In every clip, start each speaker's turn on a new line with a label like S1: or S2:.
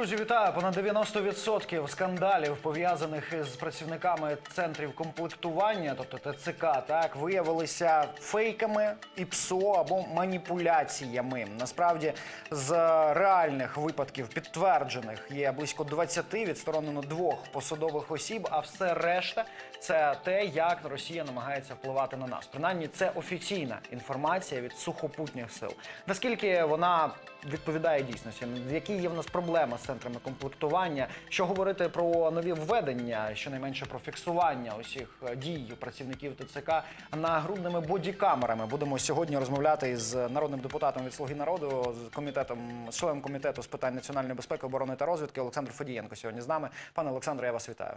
S1: Друзі, вітаю! Понад 90% скандалів пов'язаних із працівниками центрів комплектування, тобто ТЦК, так виявилися фейками і ПСО або маніпуляціями. Насправді, з реальних випадків підтверджених є близько 20, відсторонено двох посадових осіб. А все решта це те, як Росія намагається впливати на нас. Принаймні, це офіційна інформація від сухопутніх сил. Наскільки вона відповідає дійсності? Які є в нас проблеми з центрами комплектування? Що говорити про нові введення, щонайменше про фіксування усіх е, дій працівників ТЦК нагрудними бодікамерами? Будемо сьогодні розмовляти із народним депутатом від Слуги народу з комітетом з членом комітету з питань національної безпеки, оборони та розвідки Олександр Федієнко. Сьогодні з нами. Пане Олександре, я вас вітаю.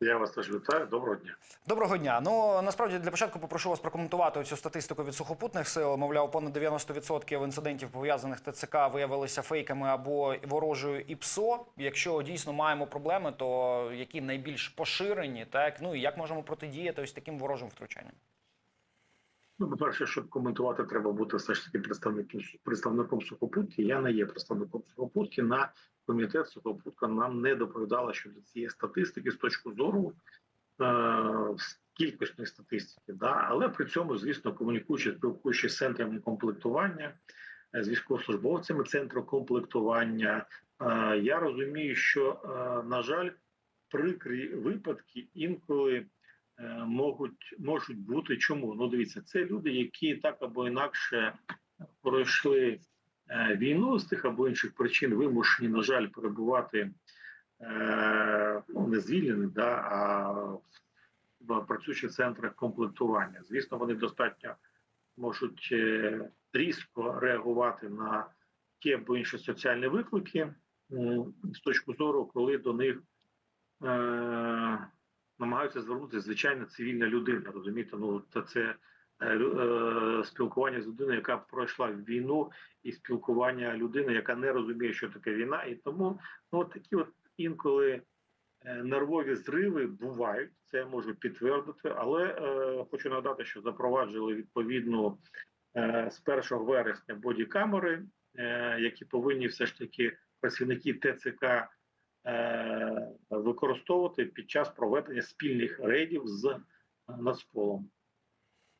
S2: Я вас теж вітаю. Доброго дня.
S1: Доброго дня. Ну насправді для початку попрошу вас прокоментувати цю статистику від сухопутних сил. Мовляв, понад 90% інцидентів пов'язаних ТЦК виявилися фейками або ворожою ІПСО. Якщо дійсно маємо проблеми, то які найбільш поширені, так ну і як можемо протидіяти ось таким ворожим втручанням?
S2: Ну, по-перше, щоб коментувати, треба бути все ж таки представником представником сухопутки. Я не є представником сухопутки. На комітет сухопутка нам не доповідала щодо цієї статистики з точки зору е- кількісної статистики. Да? Але при цьому, звісно, комунікуючи, спілкуючи з центрами комплектування, е, з військовослужбовцями центру комплектування, е- я розумію, що е- на жаль, прикрі випадки інколи. Е, можуть можуть бути. Чому? Ну дивіться, це люди, які так або інакше пройшли е, війну з тих або інших причин, вимушені, на жаль, перебувати ну, не звільнені, да, а в працюючих центрах комплектування. Звісно, вони достатньо можуть різко реагувати на ті або інші соціальні виклики з точки зору, коли до них. Намагаються звернутися звичайна цивільна людина. Розумієте, ну та це е, е, спілкування з людиною, яка пройшла війну, і спілкування людини, яка не розуміє, що таке війна, і тому ну от такі, от інколи е, нервові зриви бувають. Це я можу підтвердити, але е, хочу нагадати, що запроваджували відповідну е, з 1 вересня бодікамери, е, які повинні все ж таки працівники ТЦК використовувати під час проведення спільних рейдів з Нацполом.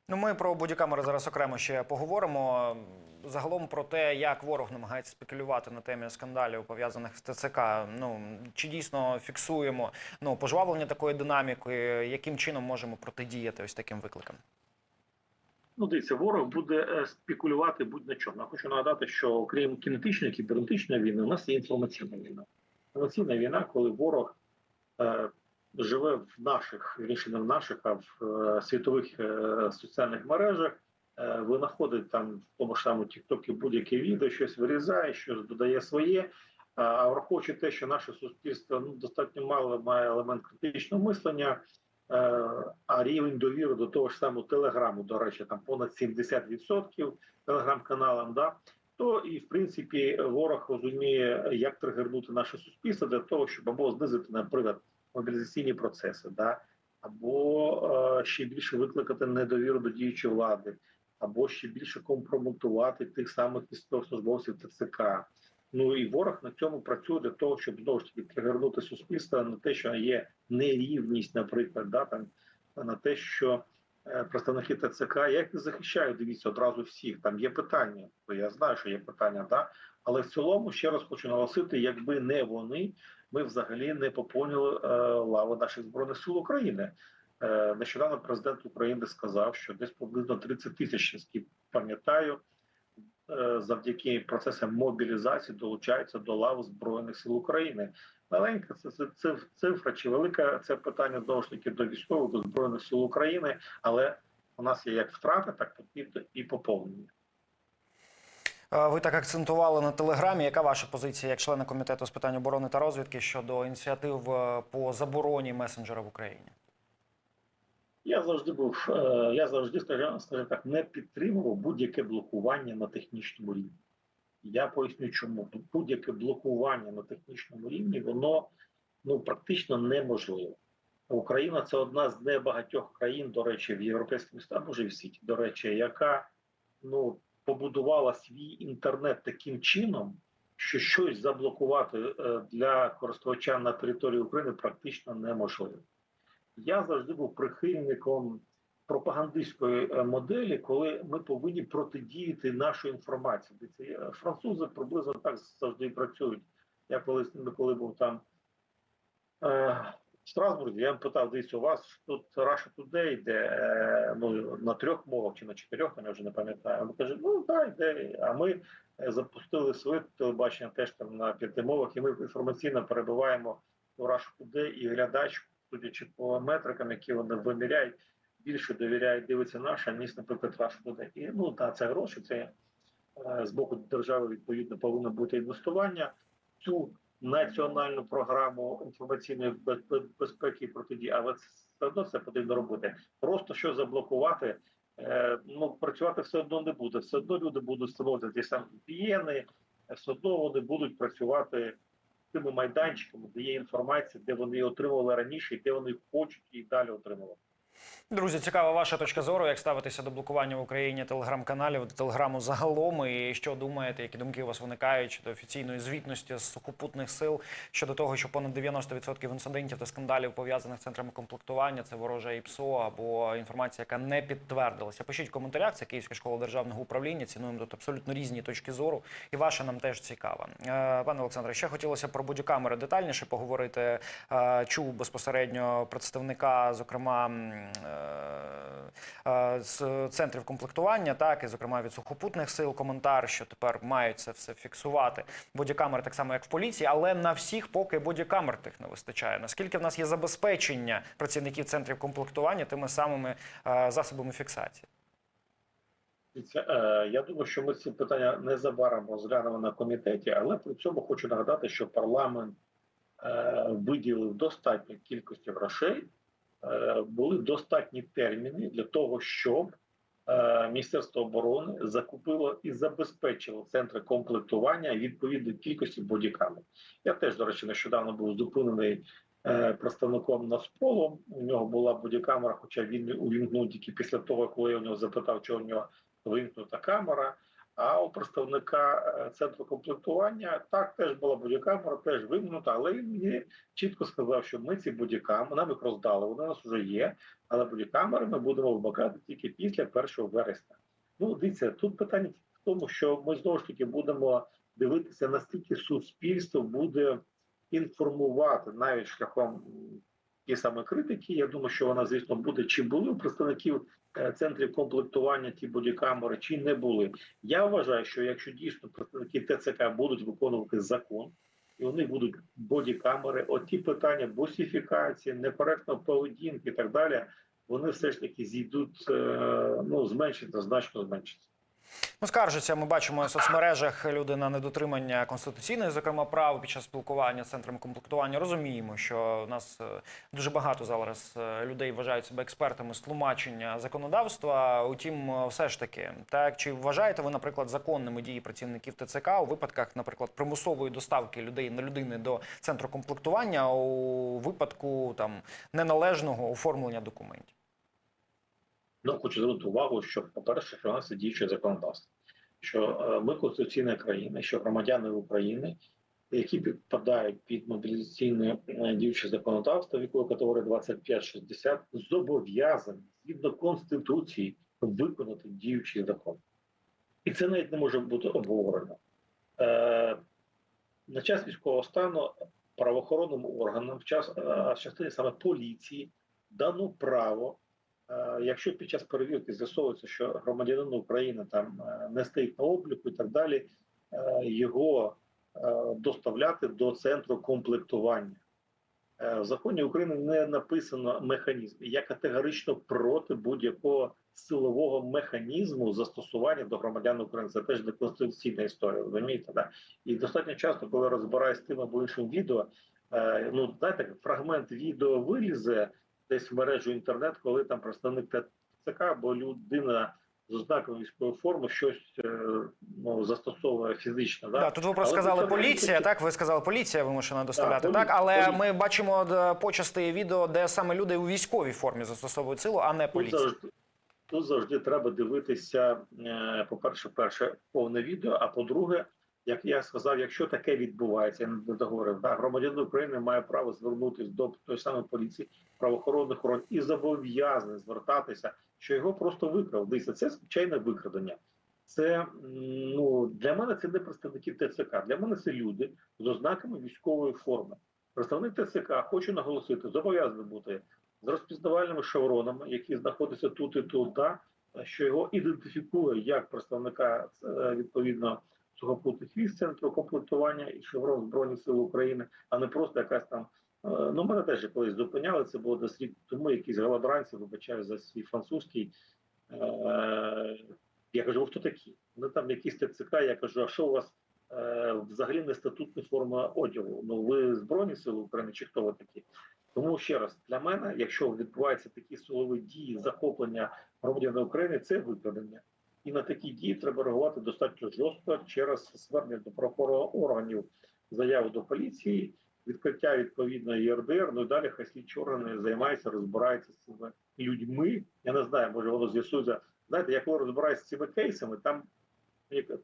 S1: Ну, ми про бодікамери зараз окремо ще поговоримо. Загалом про те, як ворог намагається спекулювати на темі скандалів пов'язаних з ТЦК. Ну чи дійсно фіксуємо ну пожвавлення такої динаміки, яким чином можемо протидіяти ось таким викликам?
S2: Ну, дивіться, ворог буде е, спекулювати будь на чому. Я хочу нагадати, що окрім кінетичної кібернетичної війни, у нас є інформаційна війна. Інформаційна війна, коли ворог е, живе в наших не в наших, а в е, світових е, соціальних мережах, е, винаходить там в тому ж самому Тіктокі будь-яке відео, щось вирізає, щось додає своє. А враховуючи те, що наше суспільство ну достатньо мало має елемент критичного мислення. Е, А рівень довіри до того ж самого телеграму, до речі, там понад 70% телеграм-каналам, да то і в принципі ворог розуміє, як тригернути наше суспільство для того, щоб або знизити, наприклад, мобілізаційні процеси, да або е, ще більше викликати недовіру до діючої влади, або ще більше компрометувати тих самих військовослужбовців ТЦК. Ну і ворог на цьому працює для того, щоб знову ж таки тригернути суспільство на те, що є нерівність, наприклад, да там на те, що представники ТЦК як їх захищають, дивіться одразу всіх. Там є питання, я знаю, що є питання, да але в цілому ще раз хочу наголосити, якби не вони, ми взагалі не поповнили е, лави наших збройних сил України. Е, нещодавно президент України сказав, що десь приблизно 30 тисяч, наскільки пам'ятаю, е, завдяки процесам мобілізації долучаються до лав збройних сил України. Маленька це, цифра чи велика це питання знову ж таки до військових до збройних сил України, але у нас є як втрата, так і, і поповнення.
S1: Ви так акцентували на телеграмі. Яка ваша позиція як члена комітету з питань оборони та розвідки щодо ініціатив е, по забороні месенджера в Україні?
S2: Я завжди був, е, я завжди, скажімо так, не підтримував будь-яке блокування на технічному рівні. Я поясню, чому будь-яке блокування на технічному рівні, воно ну практично неможливе. Україна це одна з небагатьох країн, до речі, в європейському світі, може і в світі, до речі, яка ну побудувала свій інтернет таким чином, що щось заблокувати е, для користувача на території України практично неможливо. Я завжди був прихильником пропагандистської е, моделі, коли ми повинні протидіяти. Дивіться, е, Французи приблизно так завжди працюють. Я колись коли був там е, в Страсбурзі, я питав, дивіться, у вас тут Russia Today йде е, ну, на трьох мовах чи на чотирьох, там я вже не пам'ятаю. Він каже, ну так, йде. А ми е, запустили своє телебачення теж там на п'яти мовах, і ми інформаційно перебуваємо у Russia Today, і глядач, судячи по метрикам, які вони виміряють, більше довіряє, дивиться наше, ніж, наприклад, Russia Today. І ну так, це гроші, це е, з боку держави відповідно повинно бути інвестування. Цю національну програму інформаційної без- без- безпеки і протидії, але все одно це потрібно робити. Просто що заблокувати, е, ну працювати все одно не буде. Все одно люди будуть встановлювати самі VPN, все одно вони будуть працювати тими майданчиками, де є інформація, де вони отримували раніше, і де вони хочуть її далі отримувати.
S1: Друзі, цікава ваша точка зору, як ставитися до блокування в Україні телеграм-каналів, телеграму загалом, і що думаєте, які думки у вас виникають щодо офіційної звітності з сухопутних сил щодо того, що понад 90% інцидентів та скандалів пов'язаних з центрами комплектування це ворожа ІПСО або інформація, яка не підтвердилася. Пишіть в коментарях. Це Київська школа державного управління. Цінуємо тут абсолютно різні точки зору, і ваша нам теж цікава. Е, Пане Олександре, ще хотілося про бодікамери детальніше поговорити. Е, Чув безпосередньо представника, зокрема. Е, е, з центрів комплектування, так і зокрема від сухопутних сил, коментар, що тепер мають це все фіксувати. Бодікамери так само, як в поліції, але на всіх поки бодікамер тих не вистачає. Наскільки в нас є забезпечення працівників центрів комплектування тими самими е, засобами фіксації?
S2: Я думаю, що ми ці питання незабаром розглянемо на комітеті, але при цьому хочу нагадати, що парламент виділив достатньо кількості грошей, були достатні терміни для того, щоб е, Міністерство оборони закупило і забезпечило центри комплектування відповідної кількості бодікамер. Я теж, до речі, нещодавно був зупинений е, представником Нацполу. У нього була бодікамера, хоча він увімкнув тільки після того, коли я у нього запитав, чого у нього вимкнута камера. А у представника е, центру комплектування так теж була бодікамера, теж вимкнута, але він мені чітко сказав, що ми ці бодікамери, нам їх роздали, вони у нас вже є, але бодікамери ми будемо вимагати тільки після 1 вересня. Ну, дивіться, тут питання в тому, що ми знову ж таки будемо дивитися, наскільки суспільство буде інформувати навіть шляхом ті саме критики. Я думаю, що вона, звісно, буде чи були у представників е, центрів комплектування ті бодікамери, чи не були. Я вважаю, що якщо дійсно представники ТЦК будуть виконувати закон, і у них будуть бодікамери, оті питання босифікації, некоректної поведінки і так далі, вони все ж таки зійдуть, е, ну зменшаться, значно зменшаться.
S1: Ну, скаржаться, ми бачимо в соцмережах люди на недотримання конституційних, зокрема, прав під час спілкування з центрами комплектування. Розуміємо, що у нас е, дуже багато зараз е, людей вважають себе експертами з тлумачення законодавства. Утім, е, все ж таки, так чи вважаєте ви, наприклад, законними дії працівників ТЦК у випадках, наприклад, примусової доставки людей на людини до центру комплектування у випадку там неналежного оформлення документів?
S2: Ну, хочу звернути увагу, що, по-перше, що у нас діюче законодавство, що е, ми конституційна країна, що громадяни України, які підпадають під мобілізаційне е, діюче законодавство вікової категорії 25-60, зобов'язані згідно конституції виконати діючий закон. І це навіть не може бути обговорено. Е, на час військового стану правоохоронним органам, в час е, в частині саме поліції, дано право Якщо під час перевірки з'ясовується, що громадянин України там е, не стоїть на обліку і так далі, е, його е, доставляти до центру комплектування. Е, В законі України не написано механізм. Я категорично проти будь-якого силового механізму застосування до громадян України. Це теж не конституційна історія, розумієте? Да? І достатньо часто, коли розбираюсь з тим або іншим відео, е, ну знаєте, фрагмент відео вилізе десь в мережу інтернет, коли там представник ТЦК або людина з ознаками військової форми щось е, ну, застосовує фізично. Да?
S1: Да, тут ви просто
S2: Але
S1: сказали поліція, так? Ви сказали, поліція вимушена доставляти,
S2: полі-
S1: так? Але
S2: полі-
S1: ми бачимо е, почасти відео, де саме люди у військовій формі застосовують силу, а не
S2: Тут
S1: поліція.
S2: завжди, тут завжди треба дивитися, е, по-перше, перше повне відео, а по-друге, як я сказав, якщо таке відбувається, я не договорив, да, громадянин України має право звернутися до тої самої поліції, правоохоронних органів і зобов'язаний звертатися, що його просто викрав. Дивіться, це звичайне викрадення. Це ну для мене це не представники ТЦК. Для мене це люди з ознаками військової форми. Представник ТЦК хочу наголосити, зобов'язаний бути з розпізнавальними шевронами, які знаходяться тут і тут, да, що його ідентифікує як представника е, відповідно сухопутних військ центру комплектування і шеврон Збройних сил України, а не просто якась там. е, Ну, мене теж колись зупиняли. Це було десь тому. Якісь голобранці, вибачаю за свій французький. Е, я кажу, хто такі? Вони там якісь ТЦК. Я кажу, а що у вас е, взагалі не статутна форма одягу? Ну ви збройні сили України, чи хто ви такі? Тому ще раз для мене, якщо відбуваються такі силові дії захоплення громадян України, це викрадення. І на такі дії треба реагувати достатньо жорстко через звернення до правоохоронних органів, заяву до поліції, відкриття відповідно ЄРДР. Ну і далі хай слідчі органи займаються, розбираються з цими людьми. Я не знаю, може воно з'ясується. Знаєте, як ви розбираєтеся з цими кейсами, там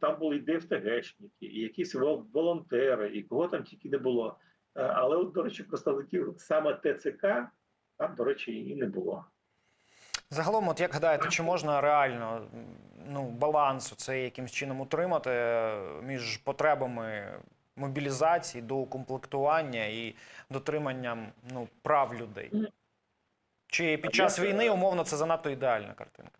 S2: там були і ДФТГшники, і якісь волонтери, і кого там тільки не було. Е, Але, от, до речі, представників саме ТЦК там, до речі, і не було.
S1: Загалом, от як гадаєте, чи можна реально ну, баланс цей якимсь чином утримати е, між потребами мобілізації, доукомплектування і дотриманням ну, прав людей? Чи під час війни умовно це занадто ідеальна картинка?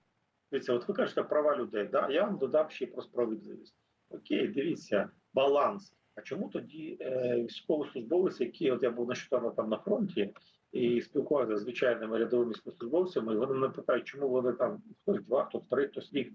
S2: Дивіться, от ви кажете права людей. Да? Я вам додам ще про справедливість. Окей, дивіться, баланс. А чому тоді е, військовослужбовець, які от я був нещодавно там на фронті і спілкувався з звичайними рядовими військовослужбовцями, і вони мене питають, чому вони там хтось два, хтось три, хтось рік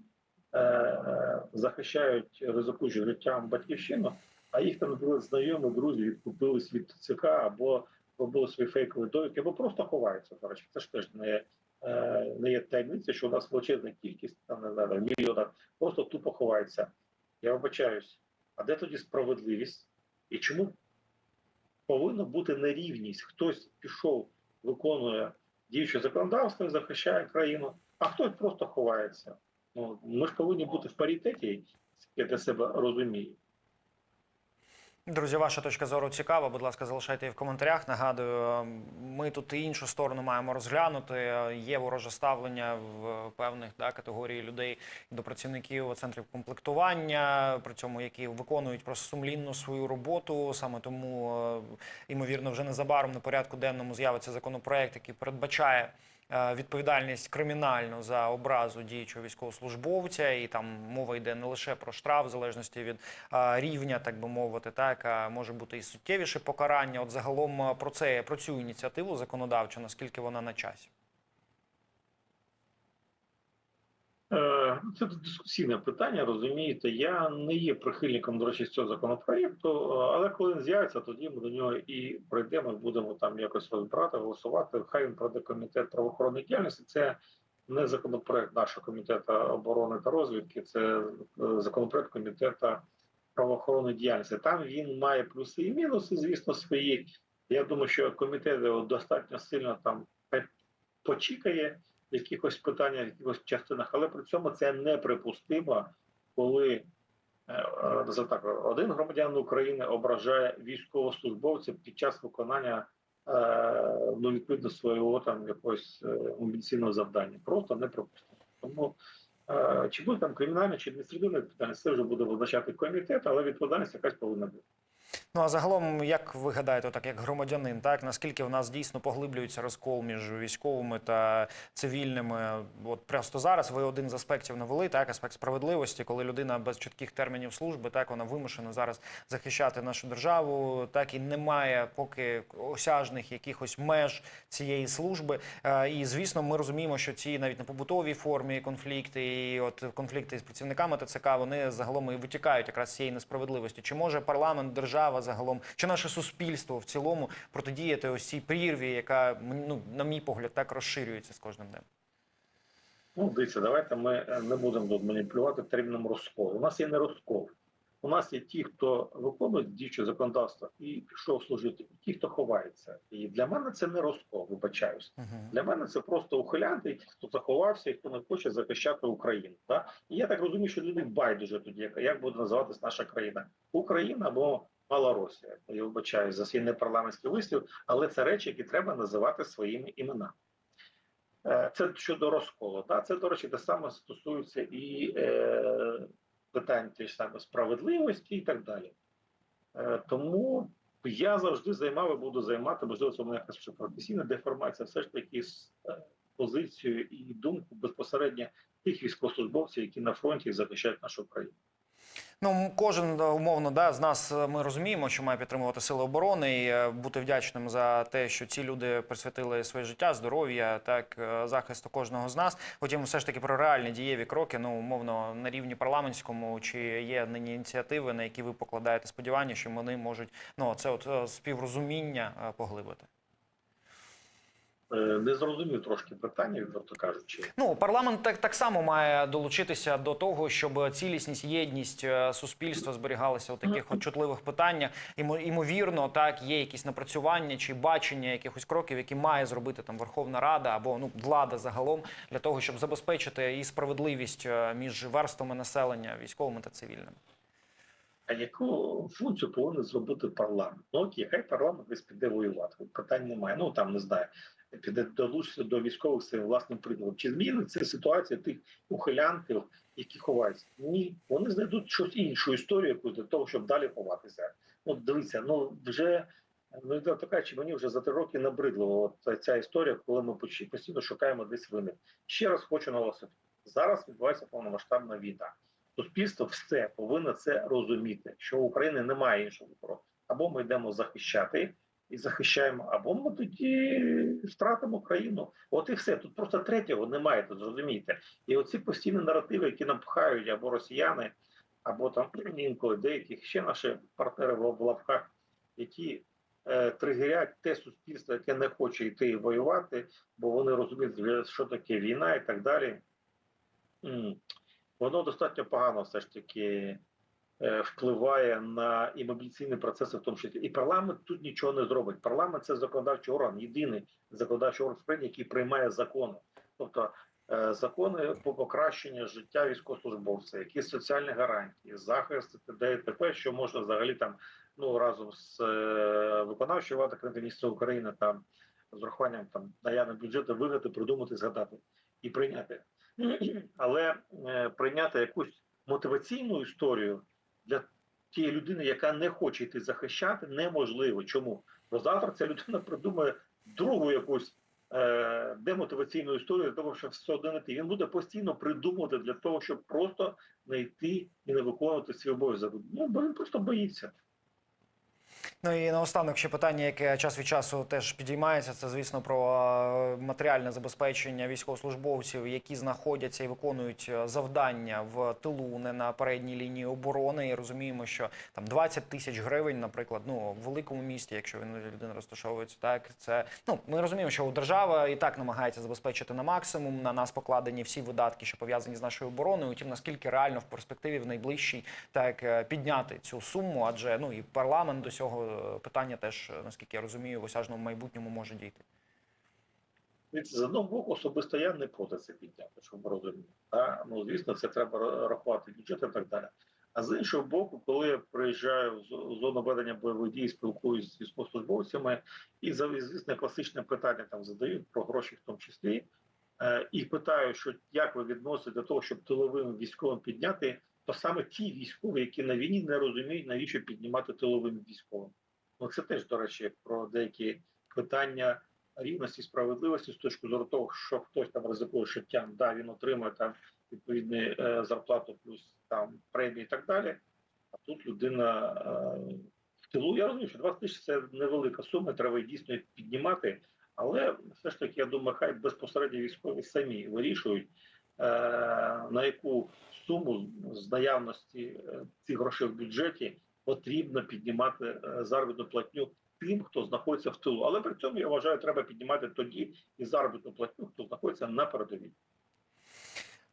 S2: е, е, захищають ризикуючи життям батьківщину, а їх там наприклад, знайомі, друзі відкупились від ЦК або робили свої фейкові довідки, або просто ховаються. До речі, це ж теж не е, не є таємниця, що у нас величезна кількість там не знаю, в мільйонах просто тупо ховається. Я вибачаюсь, а де тоді справедливість? І чому повинна бути нерівність? Хтось пішов, виконує діюче законодавство і захищає країну, а хтось просто ховається. Ну ми ж повинні бути в паритеті, я для себе розумію.
S1: Друзі, ваша точка зору цікава. Будь ласка, залишайте її в коментарях. Нагадую, ми тут іншу сторону маємо розглянути. Є вороже ставлення в певних да, категорії людей до працівників центрів комплектування, при цьому які виконують просто сумлінно свою роботу. Саме тому, е, ймовірно, вже незабаром на порядку денному з'явиться законопроект, який передбачає. Е, Відповідальність кримінальну за образу діючого військовослужбовця, і там мова йде не лише про штраф, в залежності від рівня, так би мовити, так може бути і суттєвіше покарання. От загалом про це про цю ініціативу законодавчу, наскільки вона на часі.
S2: Е, Це дискусійне питання, розумієте. Я не є прихильником, до речі, цього законопроєкту, е, але коли він з'явиться, тоді ми до нього і пройдемо, будемо там якось розбирати, голосувати. Хай він пройде комітет правоохоронної діяльності. Це не законопроект нашого комітету оборони та розвідки, це е, законопроект комітету правоохоронної діяльності. Там він має плюси і мінуси, звісно, свої. Я думаю, що комітет його достатньо сильно там почікає в якихось питаннях, в якихось частинах, але при цьому це неприпустимо, коли е, е, так, один громадянин України ображає військовослужбовця під час виконання е, ну, відповідно свого там якогось е, завдання. Просто неприпустимо. Тому чи буде там кримінальне чи адміністративне питання, це вже буде визначати комітет, але відповідальність якась повинна бути.
S1: Ну а загалом, як ви гадаєте, так як громадянин, так наскільки в нас дійсно поглиблюється розкол між військовими та цивільними? От просто зараз ви один з аспектів навели, так аспект справедливості, коли людина без чітких термінів служби, так вона вимушена зараз захищати нашу державу, так і немає поки осяжних якихось меж цієї служби. Е, І звісно, ми розуміємо, що ці навіть на побутовій формі конфлікти, і от конфлікти з працівниками ТЦК, вони загалом і витікають якраз цієї несправедливості. Чи може парламент, держава загалом, чи наше суспільство в цілому протидіяти ось цій прірві, яка ну на мій погляд так розширюється з кожним днем?
S2: Ну, дивіться, давайте ми е, не будемо тут маніпулювати терміном розкол. У нас є не розкол. У нас є ті, хто виконує діюче законодавство і пішов служити, і ті, хто ховається. І для мене це не розкол, вибачаюсь.
S1: Мгм.
S2: Для мене це просто ухилянти, ті, хто заховався і хто не хоче захищати Україну. Так? І я так розумію, що люди байдуже тоді, як, буде називатись наша країна Україна або Мала Росія. Я вибачаю за свій непарламентський вислів, але це речі, які треба називати своїми іменами. Е, Це щодо розколу. Так? Це, до речі, те саме стосується і е, питань тієї саме справедливості і так далі. Е, тому я завжди займав і буду займати, можливо, це в мене якась професійна деформація, все ж таки е, позицію і думку безпосередньо тих військовослужбовців, які на фронті захищають нашу країну.
S1: Ну, кожен е, умовно да, з нас е, ми розуміємо, що має підтримувати сили оборони і е, бути вдячним за те, що ці люди присвятили своє життя, здоров'я, так захисту кожного з нас. Потім все ж таки про реальні дієві кроки. Ну, умовно, на рівні парламентському, чи є нині ініціативи, на які ви покладаєте сподівання, що вони можуть ну це от співрозуміння поглибити.
S2: Е, Не зрозумів трошки питання, відверто кажучи.
S1: Ну, парламент так, так само має долучитися до того, щоб цілісність, єдність е, суспільства зберігалася у таких от чутливих питаннях. Імовірно, так є якісь напрацювання чи бачення якихось кроків, які має зробити там Верховна Рада або ну влада загалом для того, щоб забезпечити і справедливість е, між верствами населення, військовими та цивільними.
S2: А яку функцію повинен зробити парламент? Ну окей, хай парламент десь піде воювати. Питань немає. Ну там не знаю, піде долучиться до військових своїм власним прикладом. Чи зміниться ситуація тих ухилянтів, які ховаються? Ні, вони знайдуть щось іншу історію якусь для того, щоб далі ховатися. Ну дивіться, ну вже ну і така, чи мені вже за три роки набридло от ця історія, коли ми постійно шукаємо десь вини. Ще раз хочу наголосити: зараз відбувається повномасштабна війна. Суспільство все повинно це розуміти, що у України немає іншого вибору. Або ми йдемо захищати і захищаємо, або ми тоді втратимо країну. От і все. Тут просто третього немає, тут зрозумієте. І оці постійні наративи, які нам пхають або росіяни, або там інколи деякі ще наші партнери в лапках, які е, тригерять те суспільство, яке не хоче йти воювати, бо вони розуміють, що таке війна і так далі. Воно достатньо погано все ж таки впливає на і мобілізаційні процеси, в тому числі. І парламент тут нічого не зробить. Парламент це законодавчий орган, єдиний законодавчий орган в який приймає закони. Тобто е, закони по покращенню життя військовослужбовця, якісь соціальні гарантії, захист т.д. і т.п., що можна взагалі там ну разом з е, виконавчою владою Кабінету міністрів України там з урахуванням там наявного бюджету виграти, придумати, згадати і прийняти. Але е, прийняти якусь мотиваційну історію для тієї людини, яка не хоче йти захищати, неможливо. Чому? Бо завтра ця людина придумає другу якусь е, демотиваційну історію для того, щоб все не. Він буде постійно придумувати для того, щоб просто не йти і не виконувати свій обов'язок. Ну бо він просто боїться.
S1: Ну і наостанок ще питання, яке час від часу теж підіймається. Це звісно про матеріальне забезпечення військовослужбовців, які знаходяться і виконують е, завдання в тилу, не на передній лінії оборони. І розуміємо, що там 20 тисяч гривень, наприклад, ну в великому місті, якщо він людина розташовується, так це ну ми розуміємо, що держава і так намагається забезпечити на максимум. На нас покладені всі видатки, що пов'язані з нашою обороною. Утім, наскільки реально в перспективі в найближчій так е, підняти цю суму, адже ну і парламент до цього е, питання теж, е, наскільки я розумію, в осяжному майбутньому може дійти.
S2: З одного боку, особисто я не проти це підняти, щоб ви розуміли. Ну, звісно, це треба рахувати бюджет і так далі. А з іншого боку, коли я приїжджаю в зону ведення бойових дій, спілкуюся з військовослужбовцями, і звісно, класичне питання там задають про гроші в тому числі, е, і питаю, що як ви відносите до того, щоб тиловим військовим підняти, то саме ті військові, які на війні не розуміють, навіщо піднімати тиловим військовим. Ну це теж, до речі, про деякі питання рівності, справедливості з точки зору того, що хтось там ризикує життям, да, він отримує там відповідну е, зарплату, плюс там премії і так далі. А тут людина е, в тилу. Я розумію, що 20 тисяч це невелика сума, треба її дійсно піднімати. Але все ж таки, я думаю, хай безпосередньо військові самі вирішують, на яку суму з наявності е, цих грошей в бюджеті потрібно піднімати е, заробітну платню тим, хто знаходиться в тилу. Але при цьому я вважаю, треба піднімати тоді і заробітну платню, хто знаходиться на передовій.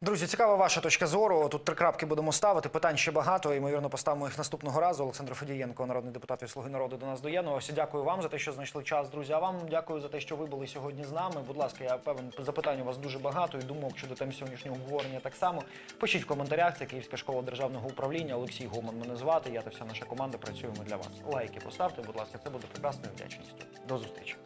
S1: Друзі, цікава ваша точка зору. Тут три крапки будемо ставити. Питань ще багато. Ймовірно, поставимо їх наступного разу. Олександр Федієнко, народний депутат від Слуги народу, до нас доєднувався. Дякую вам за те, що знайшли час, друзі. А вам дякую за те, що ви були сьогодні з нами. Будь ласка, я певен, запитань у вас дуже багато і думок щодо тем сьогоднішнього обговорення так само. Пишіть в коментарях. Це Київська школа державного управління. Олексій Гоман мене звати. Я та вся наша команда працюємо для вас. Лайки поставте, будь ласка, це буде прекрасною вдячністю. До зустрічі.